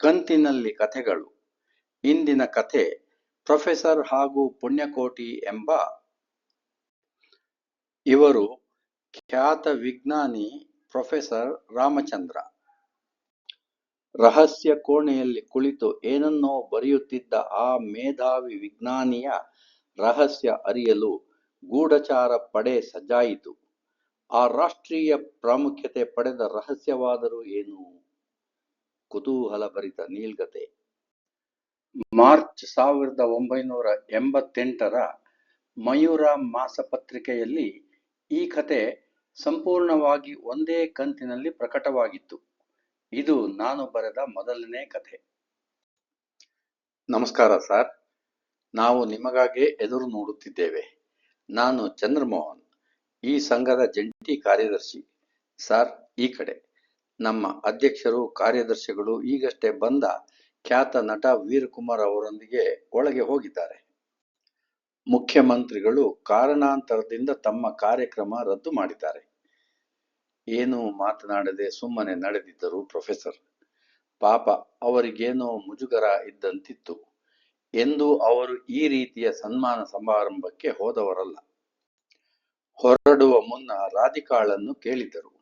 ಕಂತಿನಲ್ಲಿ ಕಥೆಗಳು. ಇಂದಿನ ಕಥೆ ಪ್ರೊಫೆಸರ್ ಹಾಗೂ ಪುಣ್ಯಕೋಟಿ ಎಂಬ ಇವರು ಖ್ಯಾತ ವಿಜ್ಞಾನಿ ಪ್ರೊಫೆಸರ್ ರಾಮಚಂದ್ರ. ರಹಸ್ಯ ಕೋಣೆಯಲ್ಲಿ ಕುಳಿತು ಏನನ್ನೋ ಬರೆಯುತ್ತಿದ್ದ ಆ ಮೇಧಾವಿ ವಿಜ್ಞಾನಿಯ ರಹಸ್ಯ ಅರಿಯಲು ಗೂಢಚಾರ ಪಡೆ ಸಜ್ಜಾಯಿತು ಆ ರಾಷ್ಟ್ರೀಯ ಪ್ರಾಮುಖ್ಯತೆ ಪಡೆದ ರಹಸ್ಯವಾದರೂ ಏನು? ಕುತೂಹಲಭರಿತ ನೀಲ್ಗತೆ. ಮಾರ್ಚ್ ಸಾವಿರದ ಒಂಬೈನೂರ ಎಂಬತ್ತೆಂಟರ ಮಯೂರ ಮಾಸಪತ್ರಿಕೆಯಲ್ಲಿ ಈ ಕತೆ ಸಂಪೂರ್ಣವಾಗಿ ಒಂದೇ ಕಂತಿನಲ್ಲಿ ಪ್ರಕಟವಾಗಿತ್ತು. ಇದು ನಾನು ಬರೆದ ಮೊದಲನೇ ಕಥೆ ನಮಸ್ಕಾರ ಸರ್. ನಾವು ನಿಮಗಾಗೆ ಎದುರು ನೋಡುತ್ತಿದ್ದೇವೆ. ನಾನು ಚಂದ್ರಮೋಹನ್, ಈ ಸಂಘದ ಜಂಟಿ ಕಾರ್ಯದರ್ಶಿ. ಸರ್, ಈ ಕಡೆ. ನಮ್ಮ ಅಧ್ಯಕ್ಷರು, ಕಾರ್ಯದರ್ಶಿಗಳು ಈಗಷ್ಟೇ ಬಂದ ಖ್ಯಾತ ನಟ ವೀರಕುಮಾರ್ ಅವರೊಂದಿಗೆ ಒಳಗೆ ಹೋಗಿದ್ದಾರೆ. ಮುಖ್ಯಮಂತ್ರಿಗಳು ಕಾರಣಾಂತರದಿಂದ ತಮ್ಮ ಕಾರ್ಯಕ್ರಮ ರದ್ದು ಮಾಡಿದ್ದಾರೆ. ಏನೂ ಮಾತನಾಡದೆ ಸುಮ್ಮನೆ ನಡೆದಿದ್ದರು ಪ್ರೊಫೆಸರ್. ಪಾಪ ಅವರಿಗೇನೋ ಮುಜುಗರ ಇದ್ದಂತಿತ್ತು. ಎಂದು ಅವರು ಈ ರೀತಿಯ ಸನ್ಮಾನ ಸಮಾರಂಭಕ್ಕೆ ಹೋದವರಲ್ಲ. ಹೊರಡುವ ಮುನ್ನ ರಾಧಿಕಾಳನ್ನು ಕೇಳಿದರು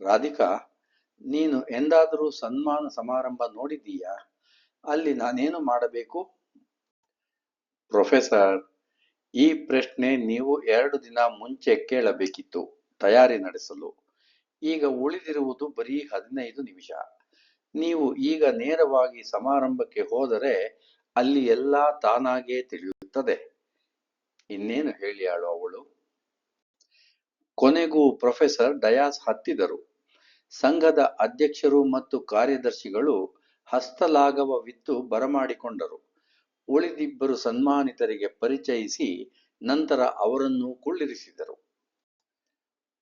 ರಾಧಿಕಾ ನೀನು ಎಂದಾದರೂ ಸನ್ಮಾನ ಸಮಾರಂಭ ನೋಡಿದ್ದೀಯಾ? ಅಲ್ಲಿ ನಾನೇನು ಮಾಡಬೇಕು? ಪ್ರೊಫೆಸರ್, ಈ ಪ್ರಶ್ನೆ ನೀವು ಎರಡು ದಿನ ಮುಂಚೆ ಕೇಳಬೇಕಿತ್ತು, ತಯಾರಿ ನಡೆಸಲು. ಈಗ ಉಳಿದಿರುವುದು ಬರೀ ಹದಿನೈದು ನಿಮಿಷ. ನೀವು ಈಗ ನೇರವಾಗಿ ಸಮಾರಂಭಕ್ಕೆ ಹೋದರೆ ಅಲ್ಲಿ ಎಲ್ಲ ತಾನಾಗೇ ತಿಳಿಯುತ್ತದೆ. ಇನ್ನೇನು ಹೇಳಿಯಾಳು ಅವಳು? ಕೊನೆಗೂ ಪ್ರೊಫೆಸರ್ ಡಯಾಸ್ ಹತ್ತಿದರು. ಸಂಘದ ಅಧ್ಯಕ್ಷರು ಮತ್ತು ಕಾರ್ಯದರ್ಶಿಗಳು ಹಸ್ತಲಾಘವವಿತ್ತು ಬರಮಾಡಿಕೊಂಡರು. ಉಳಿದಿಬ್ಬರು ಸನ್ಮಾನಿತರಿಗೆ ಪರಿಚಯಿಸಿ ನಂತರ ಅವರನ್ನು ಕುಳ್ಳಿರಿಸಿದರು.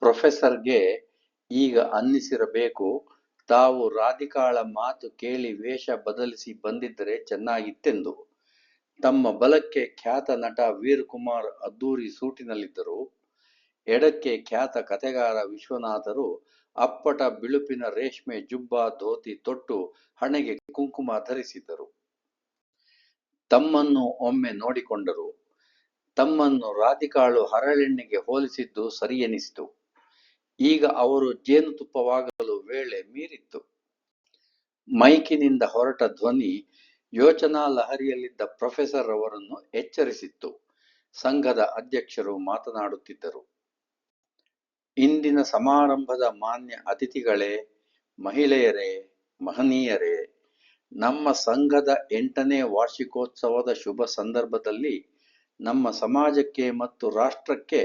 ಪ್ರೊಫೆಸರ್ಗೆ ಈಗ ಅನ್ನಿಸಿರಬೇಕು, ತಾವು ರಾಧಿಕಾಳ ಮಾತು ಕೇಳಿ ವೇಷ ಬದಲಿಸಿ ಬಂದಿದ್ದರೆ ಚೆನ್ನಾಗಿತ್ತೆಂದು. ತಮ್ಮ ಬಲಕ್ಕೆ ಖ್ಯಾತ ನಟ ವೀರಕುಮಾರ್ ಅದ್ದೂರಿ ಸೂಟಿನಲ್ಲಿದ್ದರು. ಎಡಕ್ಕೆ ಖ್ಯಾತ ಕಥೆಗಾರ ವಿಶ್ವನಾಥರು ಅಪ್ಪಟ ಬಿಳುಪಿನ ರೇಷ್ಮೆ ಜುಬ್ಬ ಧೋತಿ ತೊಟ್ಟು ಹಣೆಗೆ ಕುಂಕುಮ ಧರಿಸಿದ್ದರು ತಮ್ಮನ್ನು ಒಮ್ಮೆ ನೋಡಿಕೊಂಡರು. ತಮ್ಮನ್ನು ರಾಧಿಕಾಳು ಹರಳೆಣ್ಣೆಗೆ ಹೋಲಿಸಿದ್ದು ಸರಿಯೆನಿಸಿತು. ಈಗ ಅವರು ಜೇನುತುಪ್ಪವಾಗಲು ವೇಳೆ ಮೀರಿತ್ತು. ಮೈಕಿನಿಂದ ಹೊರಟ ಧ್ವನಿ ಯೋಚನಾ ಲಹರಿಯಲ್ಲಿದ್ದ ಪ್ರೊಫೆಸರ್ ಅವರನ್ನು ಎಚ್ಚರಿಸಿತ್ತು. ಸಂಘದ ಅಧ್ಯಕ್ಷರು ಮಾತನಾಡುತ್ತಿದ್ದರು. ಇಂದಿನ ಸಮಾರಂಭದ ಮಾನ್ಯ ಅತಿಥಿಗಳೇ, ಮಹಿಳೆಯರೇ, ಮಹನೀಯರೇ, ನಮ್ಮ ಸಂಘದ ಎಂಟನೇ ವಾರ್ಷಿಕೋತ್ಸವದ ಶುಭ ಸಂದರ್ಭದಲ್ಲಿ ನಮ್ಮ ಸಮಾಜಕ್ಕೆ ಮತ್ತು ರಾಷ್ಟ್ರಕ್ಕೆ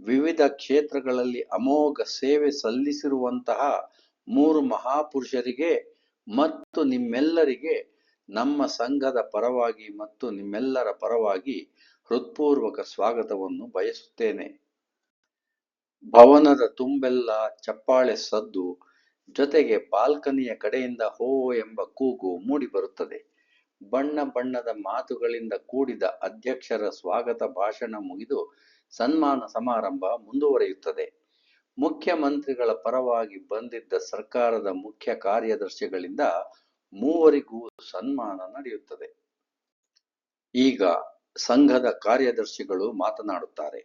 ವಿವಿಧ ಕ್ಷೇತ್ರಗಳಲ್ಲಿ ಅಮೋಘ ಸೇವೆ ಸಲ್ಲಿಸಿರುವಂತಹ ಮೂರು ಮಹಾಪುರುಷರಿಗೆ ಮತ್ತು ನಿಮ್ಮೆಲ್ಲರಿಗೆ ನಮ್ಮ ಸಂಘದ ಪರವಾಗಿ ಮತ್ತು ನಿಮ್ಮೆಲ್ಲರ ಪರವಾಗಿ ಹೃತ್ಪೂರ್ವಕ ಸ್ವಾಗತವನ್ನು ಬಯಸುತ್ತೇನೆ. ಭವನದ ತುಂಬೆಲ್ಲ ಚಪ್ಪಾಳೆ ಸದ್ದು ಜೊತೆಗೆ ಬಾಲ್ಕನಿಯ ಕಡೆಯಿಂದ ಹೋ ಎಂಬ ಕೂಗು ಮೂಡಿಬರುತ್ತದೆ ಬಣ್ಣ ಬಣ್ಣದ ಮಾತುಗಳಿಂದ ಕೂಡಿದ ಅಧ್ಯಕ್ಷರ ಸ್ವಾಗತ ಭಾಷಣ ಮುಗಿದು ಸನ್ಮಾನ ಸಮಾರಂಭ ಮುಂದುವರಿಯುತ್ತದೆ. ಮುಖ್ಯಮಂತ್ರಿಗಳ ಪರವಾಗಿ ಬಂದಿದ್ದ ಸರ್ಕಾರದ ಮುಖ್ಯ ಕಾರ್ಯದರ್ಶಿಗಳಿಂದ ಮೂವರಿಗೂ ಸನ್ಮಾನ ನಡೆಯುತ್ತದೆ. ಈಗ ಸಂಘದ ಕಾರ್ಯದರ್ಶಿಗಳು ಮಾತನಾಡುತ್ತಾರೆ.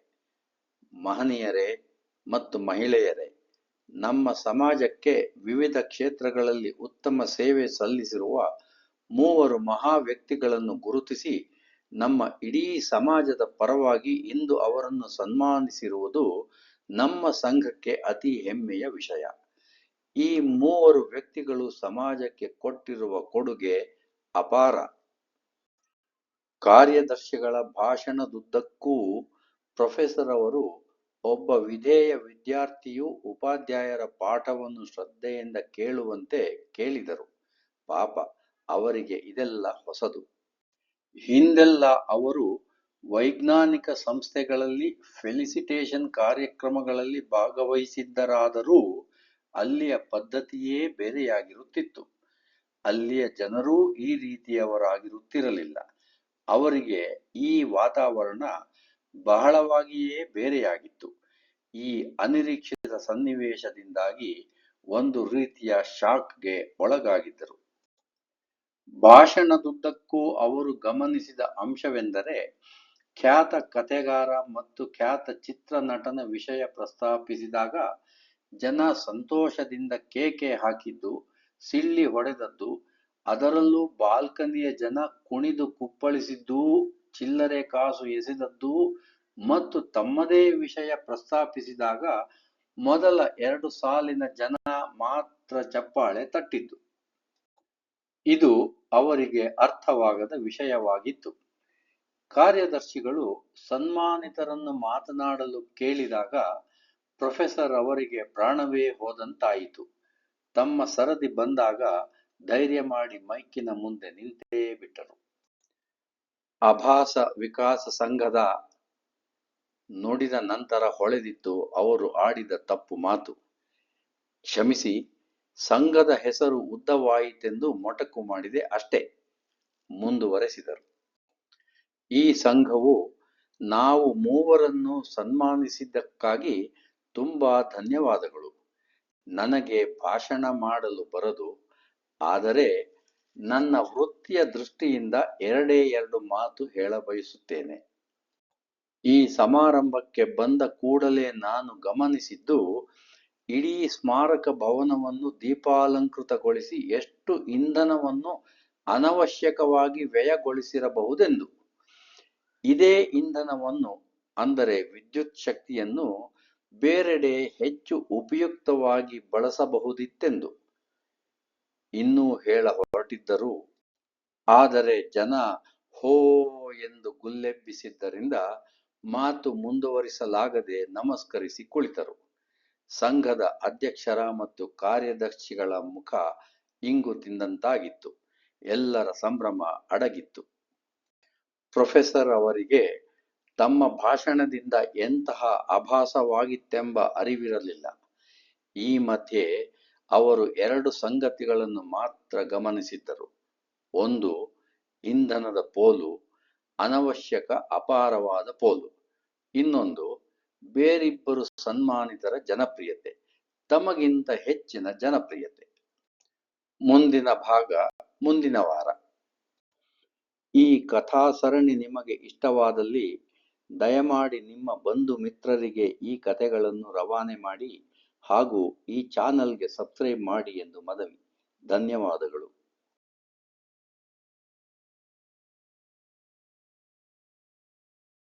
ಮಹನೀಯರೇ ಮತ್ತು ಮಹಿಳೆಯರೇ, ನಮ್ಮ ಸಮಾಜಕ್ಕೆ ವಿವಿಧ ಕ್ಷೇತ್ರಗಳಲ್ಲಿ ಉತ್ತಮ ಸೇವೆ ಸಲ್ಲಿಸಿರುವ ಮೂವರು ಮಹಾ ವ್ಯಕ್ತಿಗಳನ್ನು ಗುರುತಿಸಿ, ನಮ್ಮ ಇಡೀ ಸಮಾಜದ ಪರವಾಗಿ ಇಂದು ಅವರನ್ನು ಸನ್ಮಾನಿಸಿರುವುದು ನಮ್ಮ ಸಂಘಕ್ಕೆ ಅತಿ ಹೆಮ್ಮೆಯ ವಿಷಯ. ಈ ಮೂವರು ವ್ಯಕ್ತಿಗಳು ಸಮಾಜಕ್ಕೆ ಕೊಟ್ಟಿರುವ ಕೊಡುಗೆ ಅಪಾರ. ಕಾರ್ಯದರ್ಶಿಗಳ ಭಾಷಣದುದ್ದಕ್ಕೂ ಪ್ರೊಫೆಸರ್ ಅವರು ಒಬ್ಬ ವಿಧೇಯ ವಿದ್ಯಾರ್ಥಿಯು ಉಪಾಧ್ಯಾಯರ ಪಾಠವನ್ನು ಶ್ರದ್ಧೆಯಿಂದ ಕೇಳುವಂತೆ ಕೇಳಿದರು. ಪಾಪ, ಅವರಿಗೆ ಇದೆಲ್ಲ ಹೊಸದು. ಹಿಂದೆಲ್ಲ ಅವರು ವೈಜ್ಞಾನಿಕ ಸಂಸ್ಥೆಗಳಲ್ಲಿ ಫೆಲಿಸಿಟೇಷನ್ ಕಾರ್ಯಕ್ರಮಗಳಲ್ಲಿ ಭಾಗವಹಿಸಿದ್ದರಾದರೂ ಅಲ್ಲಿಯ ಪದ್ಧತಿಯೇ ಬೇರೆಯಾಗಿರುತ್ತಿತ್ತು. ಅಲ್ಲಿಯ ಜನರೂ ಈ ರೀತಿಯವರಾಗಿರುತ್ತಿರಲಿಲ್ಲ. ಅವರಿಗೆ ಈ ವಾತಾವರಣ ಬಹಳವಾಗಿಯೇ ಬೇರೆಯಾಗಿತ್ತು. ಈ ಅನಿರೀಕ್ಷಿತ ಸನ್ನಿವೇಶದಿಂದಾಗಿ ಒಂದು ರೀತಿಯ ಶಾಕ್ಗೆ ಒಳಗಾಗಿದ್ದರು. ಭಾಷಣದುದ್ದಕ್ಕೂ ಅವರು ಗಮನಿಸಿದ ಅಂಶವೆಂದರೆ, ಖ್ಯಾತ ಕಥೆಗಾರ ಮತ್ತು ಖ್ಯಾತ ಚಿತ್ರನಟನ ವಿಷಯ ಪ್ರಸ್ತಾಪಿಸಿದಾಗ ಜನ ಸಂತೋಷದಿಂದ ಕೇಕೆ ಹಾಕಿದ್ದು, ಸಿಳ್ಳಿ ಹೊಡೆದದ್ದು, ಅದರಲ್ಲೂ ಬಾಲ್ಕನಿಯ ಜನ ಕುಣಿದು ಕುಪ್ಪಳಿಸಿದ್ದೂ ಚಿಲ್ಲರೆ ಕಾಸು ಎಸೆದದ್ದು ಮತ್ತು ತಮ್ಮದೇ ವಿಷಯ ಪ್ರಸ್ತಾಪಿಸಿದಾಗ ಮೊದಲ ಎರಡು ಸಾಲಿನ ಜನ ಮಾತ್ರ ಚಪ್ಪಾಳೆ ತಟ್ಟಿದ್ದು. ಇದು ಅವರಿಗೆ ಅರ್ಥವಾಗದ ವಿಷಯವಾಗಿತ್ತು. ಕಾರ್ಯದರ್ಶಿಗಳು ಸನ್ಮಾನಿತರನ್ನು ಮಾತನಾಡಲು ಕೇಳಿದಾಗ ಪ್ರೊಫೆಸರ್ ಅವರಿಗೆ ಪ್ರಾಣವೇ ಹೋದಂತಾಯಿತು. ತಮ್ಮ ಸರದಿ ಬಂದಾಗ ಧೈರ್ಯ ಮಾಡಿ ಮೈಕಿನ ಮುಂದೆ ನಿಂತೇ ಬಿಟ್ಟರು. ಆಭಾಸ ವಿಕಾಸ ಸಂಘದ ನೋಡಿದ ನಂತರ ಹೊಳೆದಿತ್ತು ಅವರು ಆಡಿದ ತಪ್ಪು ಮಾತು. ಕ್ಷಮಿಸಿ, ಸಂಘದ ಹೆಸರು ಉದ್ದವಾಯಿತೆಂದು ಮೊಟಕು ಮಾಡಿದೆ ಅಷ್ಟೇ, ಮುಂದುವರೆಸಿದರು. ಈ ಸಂಘವು ನಾವು ಮೂವರನ್ನು ಸನ್ಮಾನಿಸಿದ್ದಕ್ಕಾಗಿ ತುಂಬಾ ಧನ್ಯವಾದಗಳು. ನನಗೆ ಭಾಷಣ ಮಾಡಲು ಬರದು, ಆದರೆ ನನ್ನ ವೃತ್ತಿಯ ದೃಷ್ಟಿಯಿಂದ ಎರಡೇ ಎರಡು ಮಾತು ಹೇಳಬಯಸುತ್ತೇನೆ. ಈ ಸಮಾರಂಭಕ್ಕೆ ಬಂದ ಕೂಡಲೇ ನಾನು ಗಮನಿಸಿದ್ದು, ಇಡೀ ಸ್ಮಾರಕ ಭವನವನ್ನು ದೀಪಾಲಂಕೃತಗೊಳಿಸಿ ಎಷ್ಟು ಇಂಧನವನ್ನು ಅನವಶ್ಯಕವಾಗಿ ವ್ಯಯಗೊಳಿಸಿರಬಹುದೆಂದು. ಇದೇ ಇಂಧನವನ್ನು, ಅಂದರೆ ವಿದ್ಯುತ್ ಶಕ್ತಿಯನ್ನು, ಬೇರೆಡೆ ಹೆಚ್ಚು ಉಪಯುಕ್ತವಾಗಿ ಬಳಸಬಹುದಿತ್ತೆಂದು. ಇನ್ನೂ ಹೇಳ ಹೊರಟಿದ್ದರು ಆದರೆ ಜನ, ಹೋ ಎಂದು ಗುಲ್ಲೆಬ್ಬಿಸಿದ್ದರಿಂದ ಮಾತು ಮುಂದುವರಿಸಲಾಗದೆ ನಮಸ್ಕರಿಸಿ ಕುಳಿತರು. ಸಂಘದ ಅಧ್ಯಕ್ಷರ ಮತ್ತು ಕಾರ್ಯದರ್ಶಿಗಳ ಮುಖ ಇಂಗು ತಿಂದಂತಾಗಿತ್ತು. ಎಲ್ಲರ ಸಂಭ್ರಮ ಅಡಗಿತ್ತು. ಪ್ರೊಫೆಸರ್ ಅವರಿಗೆ, ತಮ್ಮ ಭಾಷಣದಿಂದ ಎಂತಹ ಅಭಾಸವಾಗಿತ್ತೆಂಬ ಅರಿವಿರಲಿಲ್ಲ. ಈ ಮಧ್ಯೆ ಅವರು ಎರಡು ಸಂಗತಿಗಳನ್ನು ಮಾತ್ರ ಗಮನಿಸಿದ್ದರು. ಒಂದು, ಇಂಧನದ ಪೋಲು, ಅನವಶ್ಯಕ ಅಪಾರವಾದ ಪೋಲು. ಇನ್ನೊಂದು, ಬೇರಿಬ್ಬರು ಸನ್ಮಾನಿತರ ಜನಪ್ರಿಯತೆ, ತಮಗಿಂತ ಹೆಚ್ಚಿನ ಜನಪ್ರಿಯತೆ. ಮುಂದಿನ ಭಾಗ, ಮುಂದಿನ ವಾರ. ಈ ಕಥಾ ಸರಣಿ ನಿಮಗೆ ಇಷ್ಟವಾದಲ್ಲಿ, ದಯಮಾಡಿ ನಿಮ್ಮ ಬಂಧು ಮಿತ್ರರಿಗೆ ಈ ಕಥೆಗಳನ್ನು ರವಾನೆ ಮಾಡಿ ಹಾಗೂ ಈ ಚಾನಲ್ಗೆ ಸಬ್ಸ್ಕ್ರೈಬ್ ಮಾಡಿ ಎಂದು ಮನವಿ. ಧನ್ಯವಾದಗಳು.